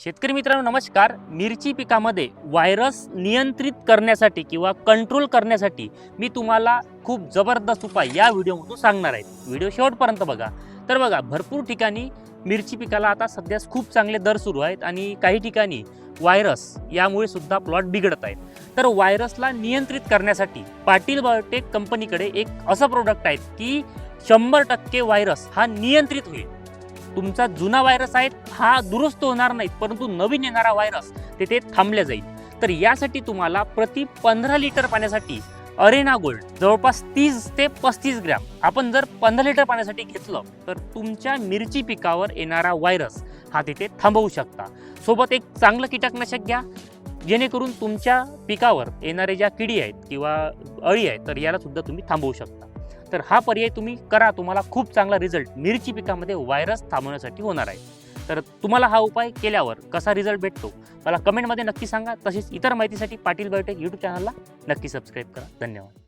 शेतकरी मित्रांनो नमस्कार. मिरची पिकामध्ये व्हायरस नियंत्रित करण्यासाठी किंवा कंट्रोल करण्यासाठी मी तुम्हाला खूप जबरदस्त उपाय या व्हिडिओमधून सांगणार आहे. व्हिडिओ शेवटपर्यंत बघा. तर बघा भरपूर ठिकाणी मिरची पिकाला आता सध्या खूप चांगले दर सुरू आहेत आणि काही ठिकाणी व्हायरस यामुळे सुद्धा प्लॉट बिघडत आहेत. तर व्हायरसला नियंत्रित करण्यासाठी पाटील बायोटेक कंपनीकडे एक असं प्रोडक्ट आहे की शंभर टक्के व्हायरस हा नियंत्रित होईल. तुमचा जुना व्हायरस आहे हा दुरुस्त होणार नाही परंतु नवीन येणारा व्हायरस तेथे थांबल्या जाईल. तर यासाठी तुम्हाला प्रति पंधरा लिटर पाण्यासाठी अरेना गोल्ड जवळपास तीस ते पस्तीस ग्रॅम आपण जर पंधरा लिटर पाण्यासाठी घेतलं तर तुमच्या मिरची पिकावर येणारा व्हायरस हा तिथे थांबवू शकता. सोबत एक चांगलं कीटकनाशक घ्या जेणेकरून तुमच्या पिकावर येणारे ज्या किडी आहेत किंवा अळी आहेत तर याला सुद्धा तुम्ही थांबवू शकता. तर हा पर्याय तुम्ही करा तुम्हाला खूप चांगला रिझल्ट मिरची पिकामध्ये व्हायरस थांबवण्यासाठी होणार आहे. तर तुम्हाला हा उपाय केल्यावर कसा रिझल्ट भेटतो मला कमेंटमध्ये नक्की सांगा. तसेच इतर माहितीसाठी पाटील बायोटेक यूट्यूब चॅनलला नक्की सबस्क्राईब करा. धन्यवाद.